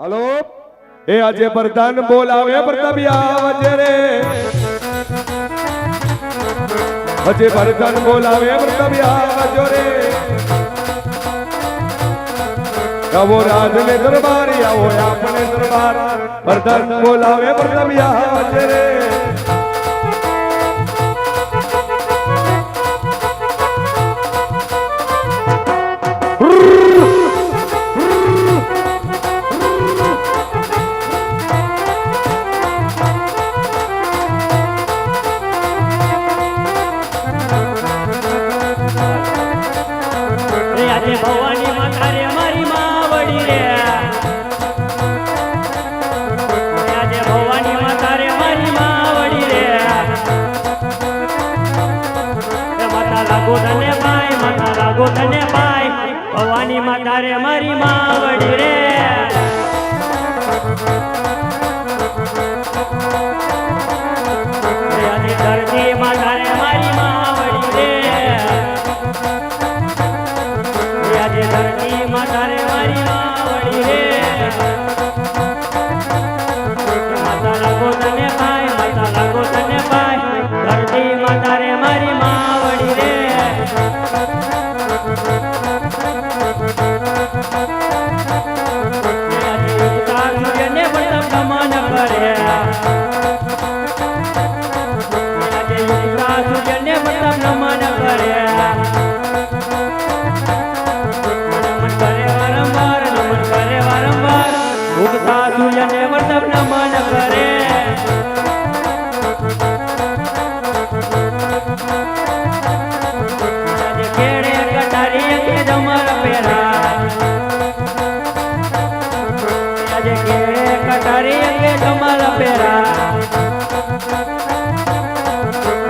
Hello? એ આજે પ્રધાન બોલાવે પ્રતાપિયા વચ્ચે રે. આજે પ્રધાન બોલાવે પ્રતાપિયા વચ્ચે રે. આવો રાજને દરબારી, આવો આપણે દરબાર. પ્રધાન બોલાવે પ્રતાપિયા વચ્ચે રે રે. લાગો તને પાય માતા રાગો તને ભાઈ ભવાની માતા રે. મારી માવડી રે. ધરતી ઉગતા સૂર્યને નમન કરે. આજે કટારી અંગે ડમર પહેરા આજે કેળે કટારી અંગે ડમર પહેરા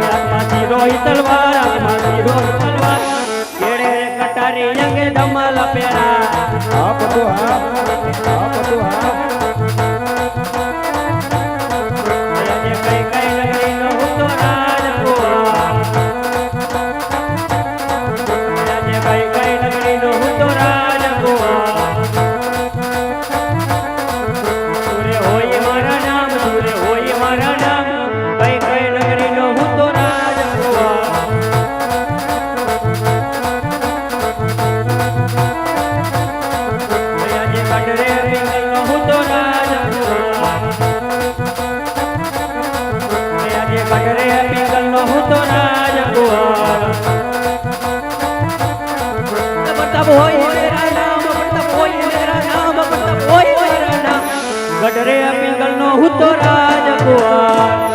હાથમાં તીરો તલવાર હાથમાં તીરો તલવાર. કેળે કટારી અંગે ડમલ પહેરા આ બધું હા આ બધું હા ગઢરે પિંગલનો હું તો રાજકુમાર.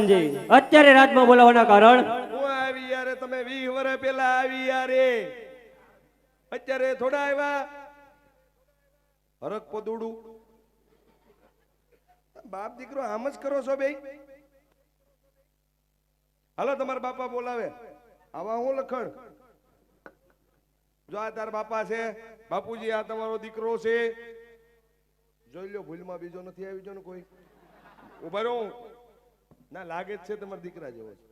કહો અત્યારે રાતમાં બોલાવવાના કારણ? હું આવી યારે તમે વીસ વર્ષ પેલા આવી યારે. અત્યારે થોડા આવ્યા. હરક પદુડું. બાપ દીકરો આમ જ કરો છો બે હાલો, તમારા બાપા બોલાવે. આવા હું લખણ? જો આ તાર બાપા છે, બાપુજી, આ તમારો દીકરો છે. જોઈ લો ભૂલમાં બીજો નથી આવી જો કોઈ. ઊભા રહો. ના લાગે જ છે તમારા દીકરા જેવો છે.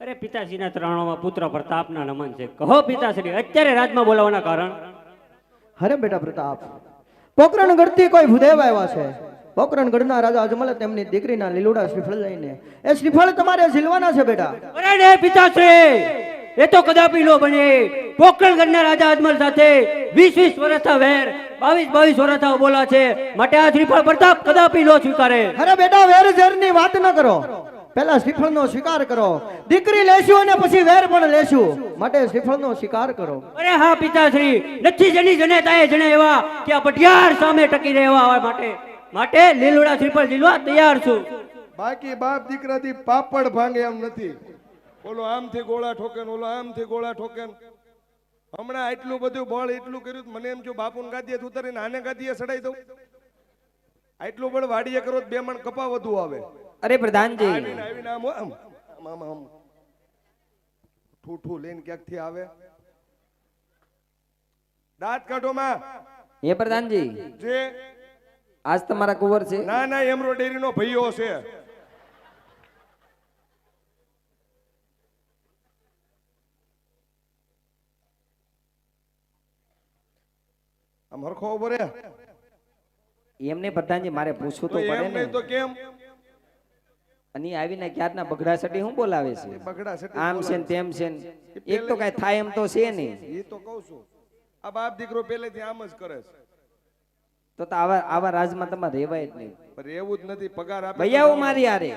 અરે પિતાશ્રીના ત્રણોમાં પુત્ર પ્રતાપના નમન છે. કહો પિતાશ્રી અત્યારે રાજમાં બોલાવવાના કારણ? હરે બેટા પ્રતાપ પોકરણગઢથી કોઈ ભૂદેવ આવ્યા છે. પોકરણગઢના રાજા અજમલ તેમની દીકરીના લીલુડા શ્રીફળ લઈને. એ શ્રીફળ તમારે ઝીલવાના છે બેટા. અરે ને પિતાશ્રી એ તો કદાપી નો બને. પોકરણગઢના રાજા અજમલ સાથે વીસ વીસ વર્ષના વેર બાવીસ બાવીસ વર્ષ બોલા છે. માટે આ શ્રીફળ પ્રતાપ કદાપી નો સ્વીકારે. અરે બેટા વેર ઝેરની વાત ન કરો. પહેલા શ્રીફળનો સ્વીકાર કરો. દીકરી લેશું અને પછી વેર પણ લેશું. માટે શ્રીફળનો સ્વીકાર કરો. અરે હા પિતાશ્રી. નથી જની જને તાએ જણે એવા કે આ પટિયાર સામે ટકી રહેવા માટે. માટે લીલુડા શ્રીફળ લીલવા તૈયાર છું. બાકી બાપ દીકરાથી પાપડ ભાંગે એમ નથી. ઓલો આમથી ગોળા ઠોકે ને ઓલો આમથી ગોળા ઠોકે ને. હમણાં એટલું બધું બળ એટલું કર્યું મને એમ જો બાપુને ગાદીએ ઉતારીને આને ગાદીએ સડાઈ દઉં. આટલું બળ વાડીએ કરો બે મણ કપા વધુ આવે. અરે પ્રધાનજી. આવીને આવીને આમ આમ આમ આમ ઠૂઠું લઈને ક્યાંકથી આવે? દાંત કાઢો માં. એ પ્રધાનજી. જે આજ તમારા કુંવર છે. ના ના ડેરી નો ભૈયો છે. આમ હરખો ઊભો રે એમને પ્રધાનજી મારે પૂછવું તો પડે ને. તો કેમ? અને આવીને ક્યારના બગડા સટી હું બોલાવે છે? બગડા સટી આમ છે ને તેમ છે ને. એક તો કઈ થાય એમ તો છે નહીં. એ તો કહું છું. આ બાપ દીકરો પહેલેથી આમ જ કરે છે. તો તો આવા આવા રાજમાં તમારે રહેવાય જ નહીં. પણ એવું જ નથી પગાર આપે ભૈયા હું મારી આરે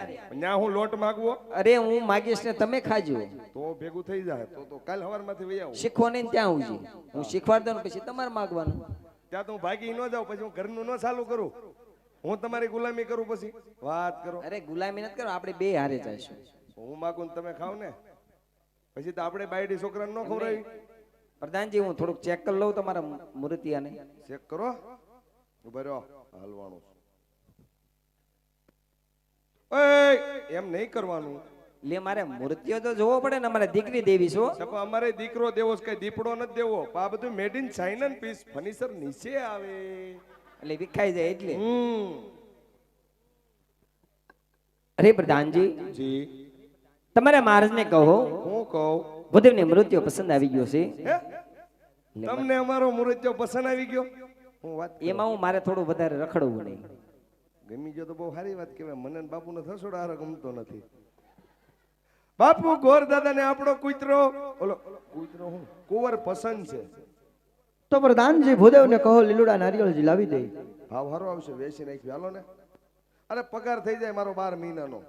ન્યા હું લોટ માંગવો? અરે હું માગીશ ને તમે ખાજો. તો ભેગું થઈ જાય તો તો કાલ સવારમાંથી ભૈયા આવું. શીખવો નહીં ત્યાં આવજો હું શીખવાડ દઉં પછી તમારે માગવાનું. ત્યાં તો હું ભાગી ન જાઉં પછી હું ઘરનું ન ચાલુ કરું. હું તમારી ગુલામી કરું પછી. વાત કરો. અરે ગુલામી નથી કરો આપણે બે હારે જઈશું હું માગું તમે ખાવ ને. પછી તો આપણે બાયડી છોકરાને ન ખવડાવી. પ્રધાનજી હું થોડુંક ચેક કરી લઉં તમારા મૂર્તિયાને. ચેક કરો. ઊભા રહ્યો હાલવાનું ઓય એમ નહીં કરવાનું. લે મારે મૂર્તિઓ તો જોવો પડે ને અમારે દીકરી દેવી છો. સાહેબ, અમારે દીકરો દેવો છે કઈ દીપડો ન દેવો. આ બધું made in China piece furniture નીચે આવે. એટલે વિખાઈ જાય એટલે. અરે પ્રધાનજી જી. તમારે મહારાજને કહો. હું કહું? ભૂદેવને મૃત્યુ પસંદ આવી ગયો છે. હે? તમને અમારો મૃત્યુ પસંદ આવી ગયો? હું વાત એમાં હું મારે થોડું વધારે રખડવું નહીં ગમી ગયો તો બહુ સારી વાત કહેવાય. મને ને બાપુને થસોડો હારો ગમતો નથી. બાપુ ગોર દાદાને આપણો કૂતરો. ઓલો કૂતરો હું? કુંવર પસંદ છે. તો પ્રધાનજી ભૂદેવને કહો લીલુડા નારિયેળ લાવી દે. ભાવ હારો આવશે વેચી નાખી હાલો ને. અરે પગાર થઈ જાય મારો બાર મહિનાનો.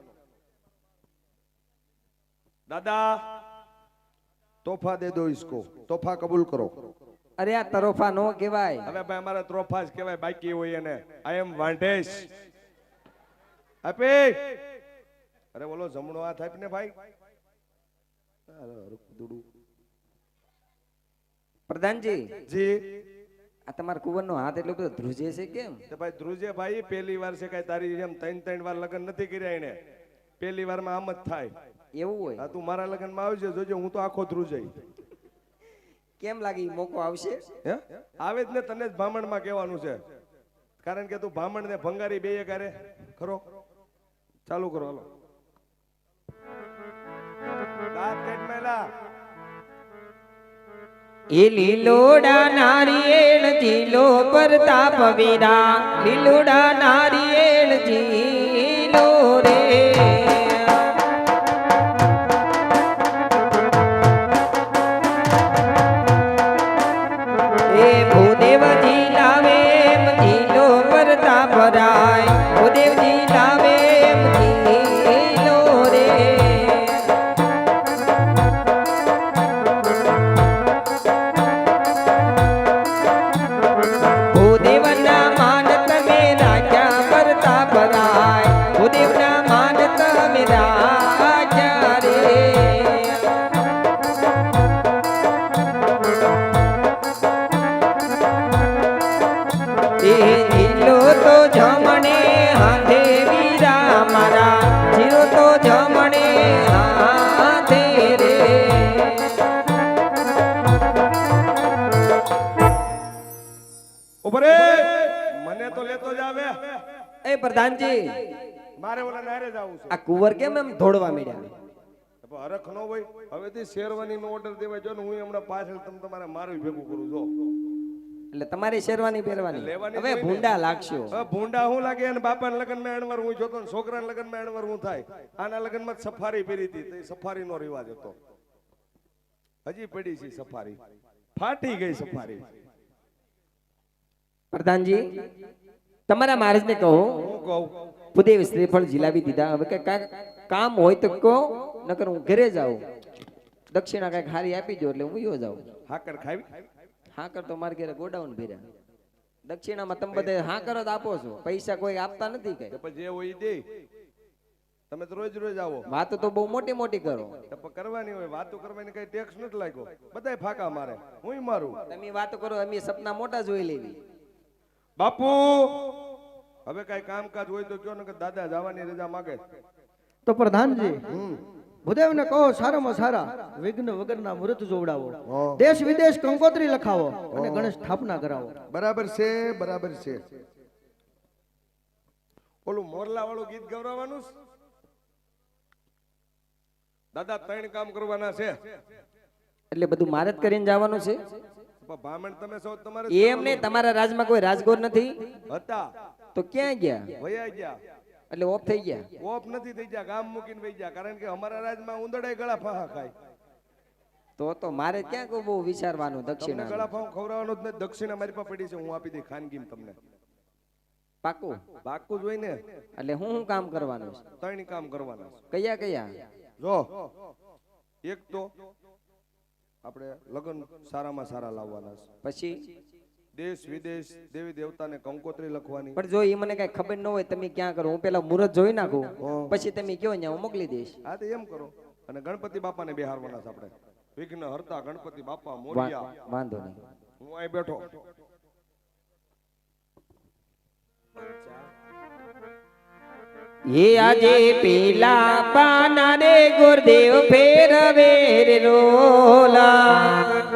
દાદા. તોફા દે દો ઇસકો તોફા કબૂલ કરો. અરે આ તરોફા નો કહેવાય. હવે ભાઈ અમારે તરોફા જ કહેવાય બાકી હોય એને. આઈ એમ વાંઢેશ. આપે. અરે બોલો જમણો હાથ આપને ભાઈ. પ્રધાનજી. જી. આ તમારા કુંવરનો હાથ એટલો બધો ધ્રુજે છે કેમ? તે ભાઈ ધ્રુજે ભાઈ પહેલી વાર છે કઈ તારી જેમ ત્રણ ત્રણ વાર લગ્ન નથી કર્યા એને. પહેલી વારમાં આમ જ થાય. એવું હોય? તું મારા લગ્નમાં આવજે જોજે હું તો આખો ધ્રુજાઈ કેમ લાગે મોકો આવશે? હે? આવે જ ને તને જ ભામણમાં કહેવાનું છે. કારણ કે તું ભામણ ને ભંગારી બે કરે ખરો? ચાલુ કરો હાલો. દાંત એ લીલોડા નારિયેળ જીલો પ્રતાપ વીરા. લીલોડા નારિયેળ જીલો રે. મારા જમણે હાથે રે. ઉભરે મને તો લેતો જ આવે. એ પ્રધાનજી મારે ઓલા નારે જ છે. આ કુંવર કેમ એમ ધોડવા મળ્યા હરખ ન હોય. હવેથી શેરવાની નો ઓર્ડર દેવાય. જો ને હું હમણાં પાછળ તમે તમારે મારું ભેગું કરું જો. એટલે તમારી શેરવાની પહેરવાની. હવે. ભૂંડા લાગશો. હવે ભૂંડા હું લાગે? અને બાપાના લગ્નમાં એણવર હું જોતો ને છોકરાના લગ્નમાં એણવર હું થાય. આના લગ્નમાં સફારી પહેરી હતી સફારી નો રિવાજ હતો. હજી પડી છે સફારી. ફાટી ગઈ સફારી. પ્રધાનજી તમારા મહારાજને કહો. હું કહું? ભૂદેવ શ્રીફળ જીલાવી દીધા. હવે કઈ કાંઈક કામ હોય તો કહો નકર હું ઘરે જાઉં. દક્ષિણા કંઈક હારી આપી દો એટલે હું યો જાઉં. હાકર ખાવી હા કર તો મારે ઘેરે ગોડાઉન ભર્યા. દક્ષિણામાં તમે બધે હા કરો તો આપો છો. પૈસા કોઈ આપતા નથી કઈ જે હોય દે. તમે તો રોજ રોજ આવો. વાતો તો બહુ મોટી મોટી કરો. કરવાની હોય વાતો કરવાની કઈ ટેક્સ નથી લાગ્યો. બધા ફાકા મારે. હું મારું. તમે વાતો કરો અમે સપના મોટા જોઈ લેવી. બાપુ! હવે કઈ કામકાજ હોય તો કયો ને કે દાદા જવાની રજા માગે. તો પ્રધાનજી હમ. ભૂદેવને કહો સારામાં સારા વિઘ્ન વગરના મૃત જોવડાવો. દેશ વિદેશ કંકોત્રી લખાવો અને ગણેશ સ્થાપના કરાવો. બરાબર છે બરાબર છે. ઓલું મોરલા વાળું ગીત ગવડાવવાનું દાદા ત્રણ કામ કરવાના છે. એટલે બધું મારે જ કરીને જવાનું છે? બ્રાહ્મણ તમે સૌ તમારે એમ નહીં તમારા રાજમાં કોઈ રાજગોર નથી? હતા. તો ક્યાં ગયા? વયા ગયા. એટલે ઓફ થઈ ગયા. ઓફ નથી થઈ ગયા ગામ મૂકીને વહી ગયા. કારણ કે અમારા રાજમાં ઉંદડાય ગળા ફાહા ખાય. તો તો મારે ક્યાં બહુ વિચારવાનું દક્ષિણા ગળા ફાહું ખવડાવવાનું જ નથી. દક્ષિણા મારી પાસે પડી છે હું આપી દઈ ખાનગી તમને. પાકું પાકું જોઈને એટલે હું શું કામ કરવાનું છે? ત્રણ કામ કરવાના છે. કયા કયા? જો એક તો આપણે લગ્ન સારામાં સારા લાવવાના છે. પછી? દેશ વિદેશ દેવી દેવતાને કંકોત્રી લખવાની. પણ જો એ મને કઈ ખબર ન હોય તમે ક્યાં કરો? હું પેલા મુહૂર્ત જોઈ નાખું. પછી તમે કયો ને હું મોકલી દઈશ. હા તો એમ કરો. અને ગણપતિ બાપાને બેહારવાના છે આપણે. વિઘ્ન હરતા ગણપતિ બાપા મોરિયા. વાંધો નહીં. હું અહીં બેઠો. હે આજે પીલા પાના રે ગુરદેવ ફેરવે રોલા.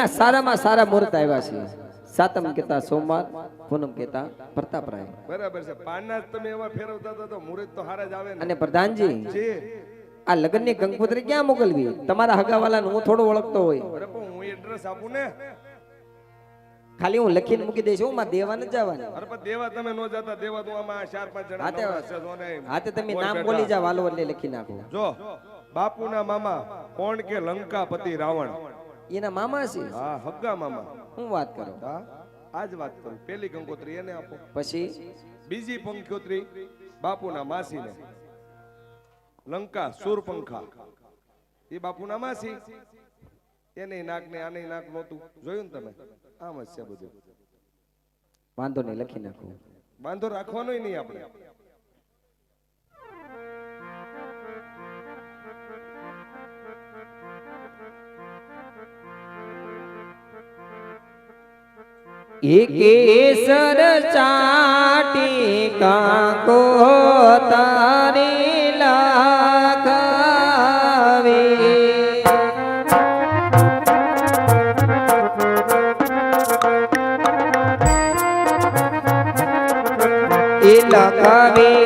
લગ્નના સારામાં સારા મુહૂર્ત આવ્યા છે સાતમ કેતા સોમવાર પૂનમ કેતા પ્રતાપરાય. બરાબર છે. પાનના તમે એવા ફેરવતા હતા તો મુહૂર્ત તો હારા જ આવે ને. અને પ્રધાનજી આ લગ્નની કંકોત્રી ક્યાં મોકલવી? તમારા હગાવાલાને હું થોડો ઓળખતો હોય. અરે પણ હું એડ્રેસ આપું ને. ખાલી હું લખીને મૂકી દઈશ હું માં દેવા ન જવાનું અરે પણ દેવા તમે નો જતા દેવા તો આમાં ચાર પાંચ જણા હા તે- નવરા છે, જો ને હા તે તમે નામ બોલી જાવ વાલો એટલે લખી નાખો. જો બાપુના મામા કોણ કે લંકાપતિ રાવણ. એના મામા છે. હા હગ્ગા મામા. હું વાત કરો? હા આજ વાત કરું. પેલી કંકોત્રી એને આપો. પછી? બીજી પંખોત્રી બાપુના માસીને. લંકા સુરપંખા. એ બાપુના માસી. એને નાક ને આને નાક નહોતું. જોયું ને તમે? આમ જ છે બધું. વાંધો નહીં લખી નાખો. વાંધો રાખવાનો નહીં આપણે. એકેસર ચાટી કાકો તારી લાગાવે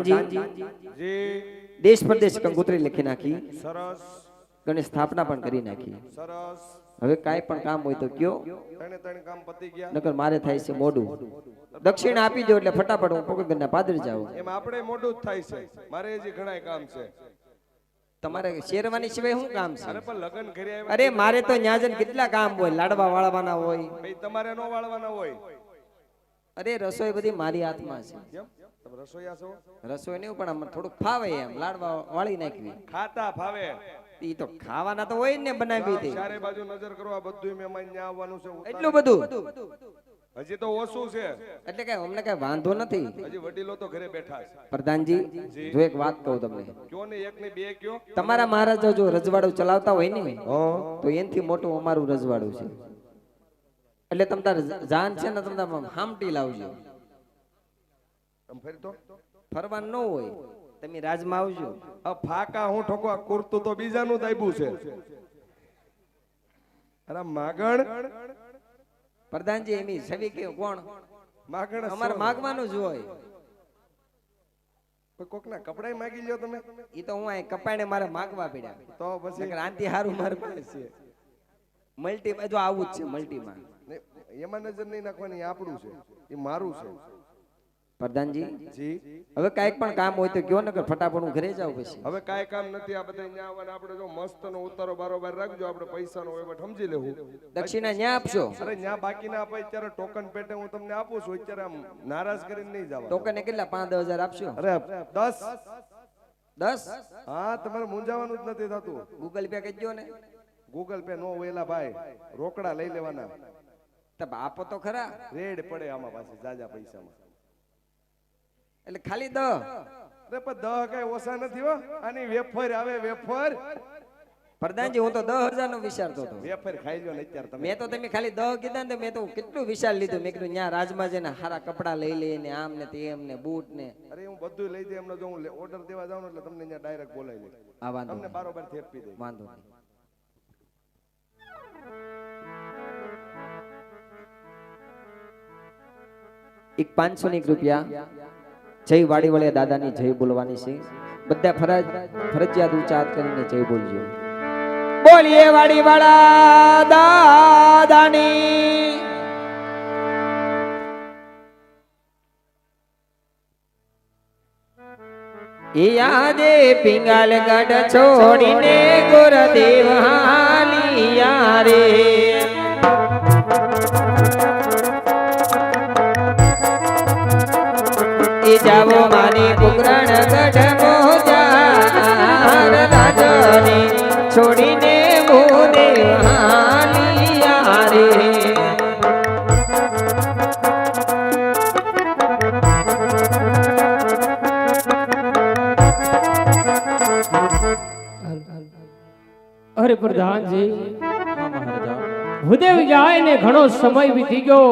પ્રધાનજી દેશ પરદેશ કંકોત્રી લખી નાખી. સરસ. ગણેશ સ્થાપના પણ કરી નાખી. સરસ. હવે કાંઈ પણ કામ હોય તો કયો. નકર મારે થાય છે મોડું દક્ષિણ આપી દો એટલે ફટાફટ હું પોકરના પાદર જાઉં. એમ આપણે મોડું જ થાય છે. મારે હજી ઘણા કામ છે. તમારે શેરવાની સિવાય શું કામ અરે છે પણ લગ્ન કરી અરે મારે તો ન્યાજન કેટલા કામ હોય? લાડવા વાળવાના હોય. તમારે નો વાળવાના હોય. અરે રસોઈ બધી મારી હાથમાં છે. રસોઈયા છો રસોઈ નહીં પણ આમ થોડુંક ફાવે એમ લાડવા વાળી નાખવી. ખાતા ફાવે. ઈ તો ખાવાના તો હોય ને બનાવી દે ચારે બાજુ નજર કરો આ બધું મહેમાન ન્યા આવવાનું છે એટલું બધું? હજી તો ઓછું છે. એટલે કે અમને કઈ વાંધો નથી. હજી વડીલો તો ઘરે બેઠા છે. પ્રધાનજી જો. એક વાત કહું તમને. કયો ને એક ને બે કયો? તમારા મહારાજા જો રજવાડું ચલાવતા હોય ને તો એનથી મોટું અમારું રજવાડું છે. એટલે તમતા જાન છે ને તમતા હામટી લાવજો. ફરી તો? ફરવાનું ન હોય. તમે રાજમાં આવજો. આ ફાકા હું ઠોકો કુર્તું તો બીજાનું દાયબું છે. અરે માગણ? પ્રધાનજી એની છવી કે કોણ? માગણ અમારે માગવાનું જ હોય. કોકના કપડાય માગી લ્યો તમે? એ તો હું અહીં કપાઈને મારે માગવા પડ્યા. તો પછી? ક્રાંતિ હારું મારે પાસે મલ્ટી જો આવું જ છે મલ્ટીમાં. ને, એમાં નજર નહીં નાખવાની આપણું છે. એ મારું છે. પ્રધાનજી? જી. હવે કાંઈક પણ કામ હોય તો કયો નગર ફટાફટ હું ઘરે જાઉં પછી. હવે કાંઈ કામ નથી આ બધા ન્યા આવવાના. આપણે જો મસ્ત નો ઉતારો બારોબાર રાખજો આપણે પૈસાનો વહીવટ સમજી લેવું. દક્ષિણા ન્યા આપશો? અરે ન્યા બાકીના આપે અત્યારે ટોકન પેટે હું તમને આપું છું અત્યારે આમ નારાજ કરીને નહીં જાવ ટોકન કેટલા પાંચ દસ હજાર આપશો? અરે દસ. દસ? હા તમારે મૂંઝાવાનું જ નથી થતું. ગૂગલ પે કહેજો ને. ગૂગલ પે નો વેલા ભાઈ રોકડા લઈ લેવાના. આપો તો ખરા. રેડ પડે આમાં પાછી જાજા પૈસામાં. એટલે ખાલી દ. અરે પણ દહ કઈ ઓછા નથી હો. આની વેફર આવે વેફર. પ્રધાનજી હું તો દસ હજાર નો વિચારતો હતો. વેફર ખાઈ લો ને અત્યારે તમે. મેં તો તમે ખાલી દહ કીધા ને મેં તો કેટલું વિશાલ લીધું. મેં કીધું ત્યાં રાજમાં જઈને કપડા લઈ લઈ ને આમ ને તેમ ને બૂટ ને. અરે હું બધું લઈ દે એમને જો હું ઓર્ડર દેવા જાઉં એટલે તમને અહીંયા ડાયરેક્ટ બોલાવી આ વાંધો તમને બારોબારથી આપી દે. વાંધો નહીં. એક પાંચસો ની રૂપિયા. જય વાડી વળે દાદાની જય બોલવાની છે. બધા ફરજ ફરજિયાત ઉચ્ચાર કરીને જય બોલજો. બોલીએ વાડીવાળા દાદાની. એ યાદે પિંગાલ ગઢ છોડીને ગુરદેવ હાલી રે. એ જાવો મારી પુકરણ ગઢ મોજાર રાજની છોડીને ગુરદેવ હાલિયા રે અરે પ્રધાનજી ભૂદેવ ઘણો સમય વીતી ગયો.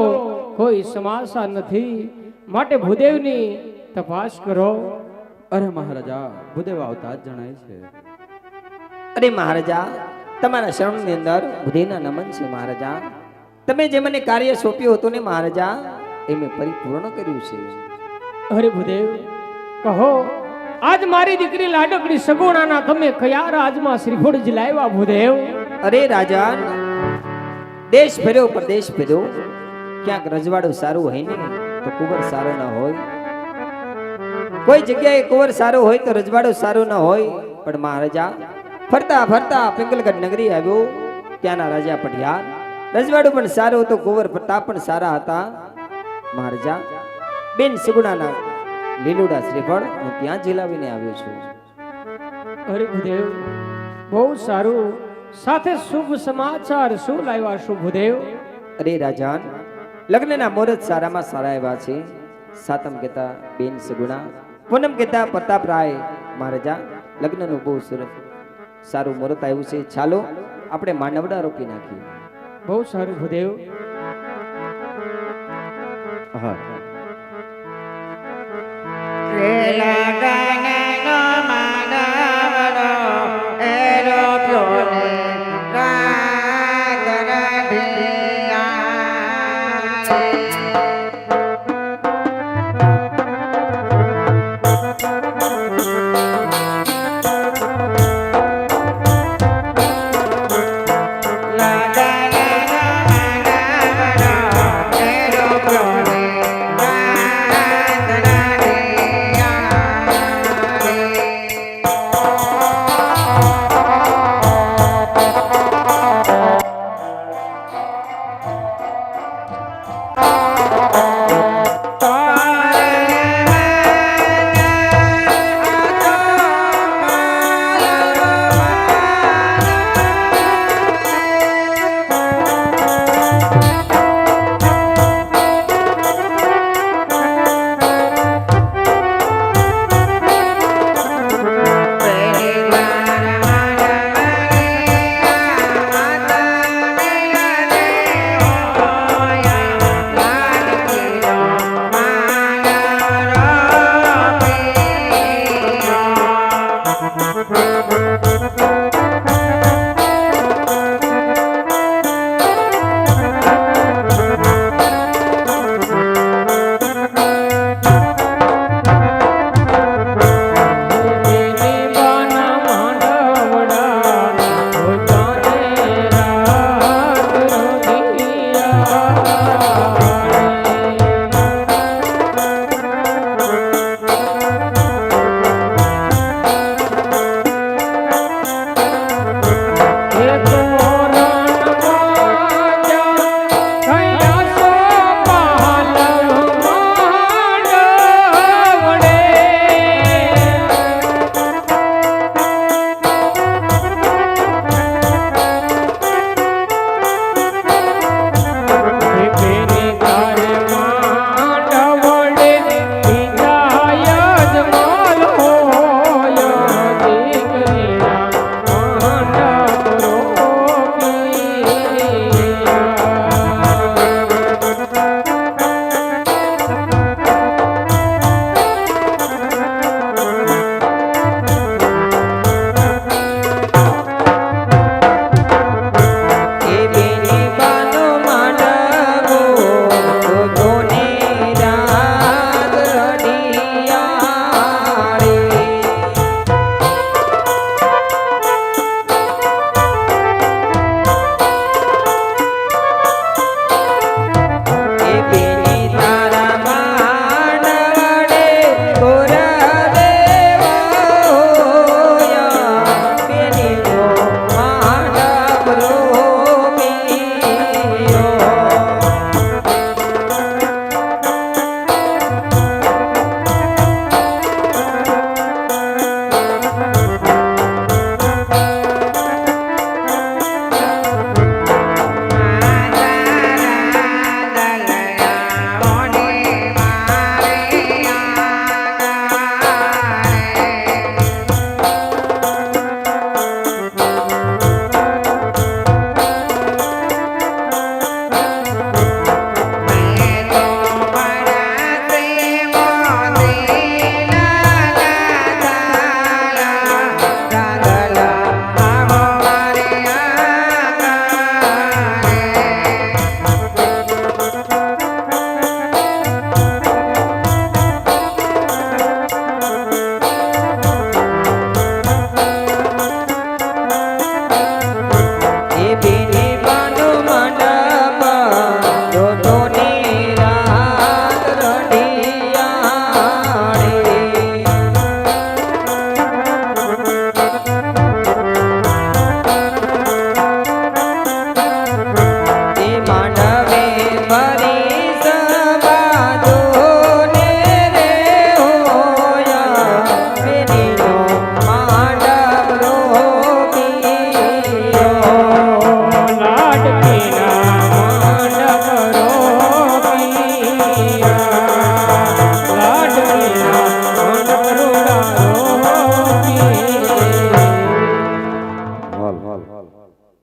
કોઈ સમાસા નથી. માટે ભૂદેવની તપાસ કરો. અરે મહારાજા ભૂદેવ આવતા જ જણાય છે. અરે મહારાજા તમારા શરણની અંદર બુદ્ધિના નમન છે મહારાજા. તમે જે મને કાર્ય સોંપ્યું હતું ને મહારાજા એ મેં પરિપૂર્ણ કર્યું છે. અરે ભૂદેવ કહો આજ મારી દીકરી લાડકડી સગુણાના તમે કયા રાજમાં શ્રીફળ જ લાવ્યા ભૂદેવ? અરે રાજા દેશ ફેર્યો પરદેશ ફેર્યો ક્યાંક રજવાડું સારું હોય ને તો કુબર સારો ના હોય. કોઈ જગ્યાએ કુંવર સારો હોય તો રજવાડો સારો ના હોય પણ મહારાજા ફરતા ફરતા પિંગલગઢ નગરી આવ્યો ત્યાંના રાજા પઢિયાર. રજવાડો પણ સારો હતો કુંવર પ્રતાપ પણ સારા હતા. મહારાજા બેન સુગુણાના લીલુડા શ્રીફળ હું ત્યાં જીલાવીને આવ્યો છું. હરિભુદેવ ભૂદેવ બહુ સારું. સાથે શુભ સમાચાર શું લાવ્યા શુભદેવ ભૂદેવ? અરે રાજાન લગ્નના મુહૂર્ત સારામાં સારા એવા છે. સાતમ કહેતા બેન સગુણા પૂનમ કહેતા પ્રતાપરાય મહારાજા લગ્નનું બહુ સરસ સારું મુહૂર્ત આવ્યું છે. ચાલો આપણે માનવડા રોકી નાખીએ. બહુ સારું ભૂદેવ. હા.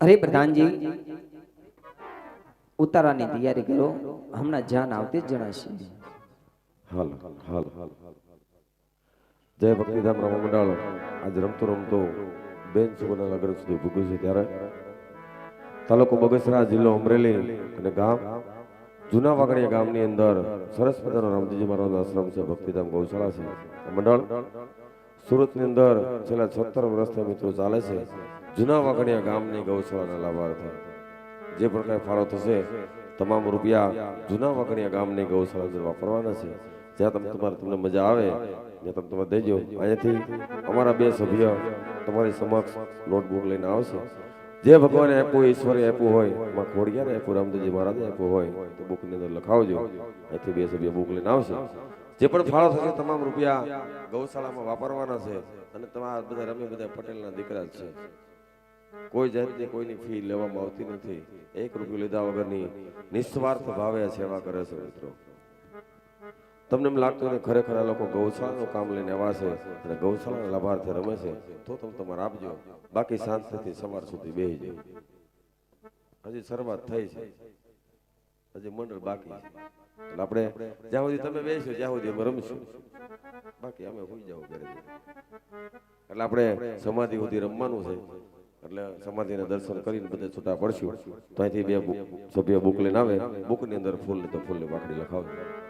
અરે પ્રધાનજી, ઉતારવાની તૈયારી કરો. હમણાં જાન આવતી જણાશે. હાલ હાલ જય ભક્તિધામ રમા મંડળ. આજ રમતો રમતો બેન સુગરના લગ્ન સુધી ભૂગ્યું છે ત્યારે. તાલુકો બગસરા જિલ્લો અમરેલી અને ગામ જૂના વાગડિયા ગામની અંદર સરસ મજાનો રામજીજી મહારાજનો આશ્રમ છે, ભક્તિધામ ગૌશાળા છે. મંડળ સુરતની અંદર છેલ્લા છત્તર વર્ષથી મિત્રો ચાલે છે. જૂના વાગડિયા ગામની ગૌશાળાના લાભાર્થી. જે પણ કાંઈ ફાળો થશે, તમામ રૂપિયા જૂના વાગડિયા ગામની ગૌશાળા અંદર વાપરવાના છે. જ્યાં તમે તમારે તમને મજા આવે, ત્યાં તમે તમારે દેજો. અહીંયાથી અમારા બે સભ્ય તમારી સમક્ષ નોટબુક લઈને આવશે. જે ભગવાને આપ્યું, ઈશ્વરે આપ્યું હોય એમાં ખોડિયાને આપ્યું, રામદેવજી મહારાજે આપ્યું હોય, તો બુકની અંદર લખાવજો. અહીંથી બે સભ્ય બુક લઈને આવશે. જે પણ ફાળો થશે, તમામ રૂપિયા ગૌશાળામાં વાપરવાના છે. અને તમારા બધા રમી બધા પટેલના દીકરા છે. કોઈ જાતની કોઈની ફી લેવામાં આવતી નથી. એક રૂપિયો લીધા વગરની નિસ્વાર્થ ભાવે સેવા કરે છે મિત્રો. તમને એમ લાગતું ને ખરેખર આ લોકો ગૌશાળાનું કામ લઈને આવ્યા છે અને ગૌશાળાના લાભાર્થે રમે છે, તો તમે તમારે આપજો. બાકી સાંજથી સવાર સુધી બેસી જાય હજી શરૂઆત થઈ છે. હજી મંડળ બાકી છે. એટલે આપણે જ્યાં સુધી તમે બેસો જ્યાં સુધી અમે રમશું. બાકી અમે હોઈ જાવ ઘરે. એટલે આપણે સમાધિ સુધી રમવાનું છે. એટલે સમાધિના દર્શન કરીને બધા છૂટા પડશું. તો અહીંથી બે સભ્ય બુક લઈને આવે. બુકની અંદર ફૂલ તો ફૂલની વાકડી લખાવજો